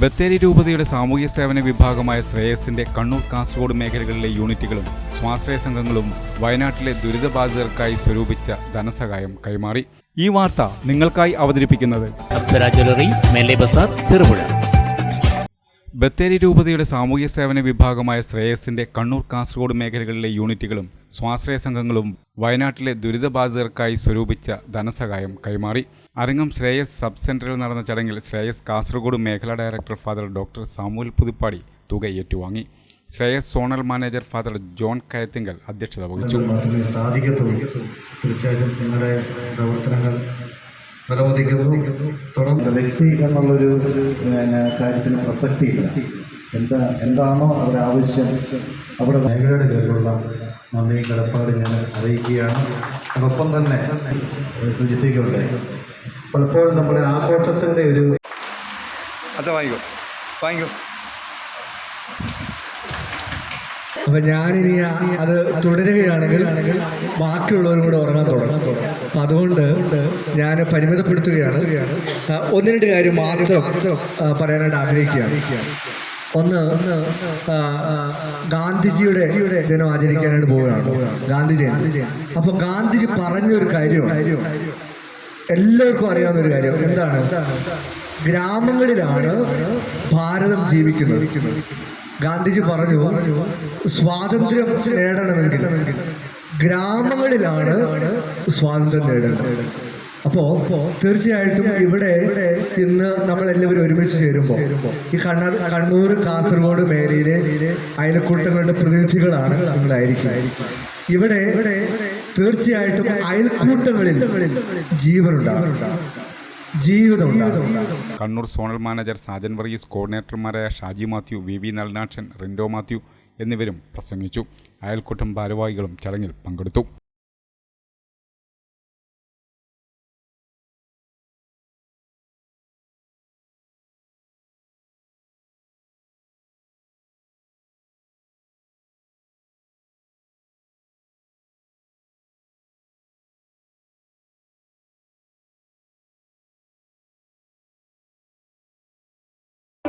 ബത്തേരി രൂപതയുടെ സാമൂഹ്യ സേവന വിഭാഗമായ ശ്രേയസിന്റെ കണ്ണൂർ കാസർഗോഡ് മേഖലകളിലെ യൂണിറ്റുകളും സ്വാശ്രയ സംഘങ്ങളും വയനാട്ടിലെ ദുരിതബാധിതർക്കായി സ്വരൂപിച്ച ധനസഹായം കൈമാറി. ഈ വാർത്ത നിങ്ങൾക്കായി അവതരിപ്പിക്കുന്നത് ചെറുപുഴ. ബത്തേരി രൂപതയുടെ സാമൂഹ്യ സേവന വിഭാഗമായ ശ്രേയസിന്റെ കണ്ണൂർ കാസർഗോഡ് മേഖലകളിലെ യൂണിറ്റുകളും സ്വാശ്രയ സംഘങ്ങളും വയനാട്ടിലെ ദുരിതബാധിതർക്കായി സ്വരൂപിച്ച ധനസഹായം കൈമാറി. അരങ്ങം ശ്രേയസ് സബ് സെന്ററിൽ നടന്ന ചടങ്ങിൽ ശ്രേയസ് കാസർഗോഡ് മേഖലാ director father doctor Samuel Puthuppady തുക ഏറ്റുവാങ്ങി. Shreyas zonal manager father John Kayathinkal അധ്യക്ഷത വഹിച്ചു. സാധിക്കത്തുള്ളൂ തീർച്ചയായിട്ടും നിങ്ങളുടെ പ്രവർത്തനങ്ങൾ ഫലവധിക്കുന്നു. തുടർന്ന് വ്യക്തി എന്നുള്ളൊരു കാര്യത്തിന് പ്രസക്തിയില്ല. എന്താ എന്താണോ അവരുടെ ആവശ്യം അവിടെ മേഖലയുടെ പേരിലുള്ള നന്ദിയും കടപ്പാട് ഞാൻ അറിയിക്കുകയാണ്. അതോടൊപ്പം തന്നെ സൂചിപ്പിക്കട്ടെ പലപ്പോഴും നമ്മുടെ ആഘോഷത്തിന്റെ ഒരു അച്ഛാ വാങ്ങിക്കോ. വാങ്ങിക്കോ. അപ്പൊ ഞാനിനി അത് തുടരുകയാണെങ്കിൽ ബാക്കിയുള്ളവരും കൂടെ ഉറങ്ങാൻ തുടങ്ങും. അപ്പൊ അതുകൊണ്ട് ഞാൻ പരിമിതപ്പെടുത്തുകയാണ്. ഒന്ന് രണ്ട് കാര്യം മാത്രം പറയാനായിട്ട് ആഗ്രഹിക്കുകയാണ്. ഒന്ന് ഗാന്ധിജിയുടെ ദിനം ആചരിക്കാനായിട്ട് പോവുകയാണ്. ഗാന്ധിജി അപ്പൊ ഗാന്ധിജി പറഞ്ഞൊരു കാര്യം എല്ലാവർക്കും അറിയാവുന്ന ഒരു കാര്യം. എന്താണ്? ഗ്രാമങ്ങളിലാണ് ഭാരതം ജീവിക്കുന്നത്. ഗാന്ധിജി പറഞ്ഞു സ്വാതന്ത്ര്യം നേടണമെങ്കിൽ ഗ്രാമങ്ങളിലാണ് സ്വാതന്ത്ര്യം നേടേണ്ടത്. അപ്പോ തീർച്ചയായിട്ടും ഇവിടെ ഇന്ന് നമ്മൾ എല്ലാവരും ഒരുമിച്ച് ചേരുമ്പോൾ ഈ കണ്ണൂർ കണ്ണൂർ കാസർഗോഡ് മേഖലയിലെ അയൽക്കൂട്ടങ്ങളുടെ പ്രതിനിധികളാണ് നിങ്ങളായിരിക്കും. ഇവിടെ തീർച്ചയായിട്ടും അയൽക്കൂട്ടങ്ങളിൽ ജീവനുണ്ടാകും. ജീവിതം കണ്ണൂർ സോണൽ മാനേജർ സാജൻ വർഗീസ് കോർഡിനേറ്റർമാരായ ഷാജി മാത്യു വി വി നൽനാക്ഷൻ റിൻഡോ മാത്യു എന്നിവരും പ്രസംഗിച്ചു. അയൽക്കൂട്ടം ഭാരവാഹികളും ചടങ്ങിൽ പങ്കെടുത്തു.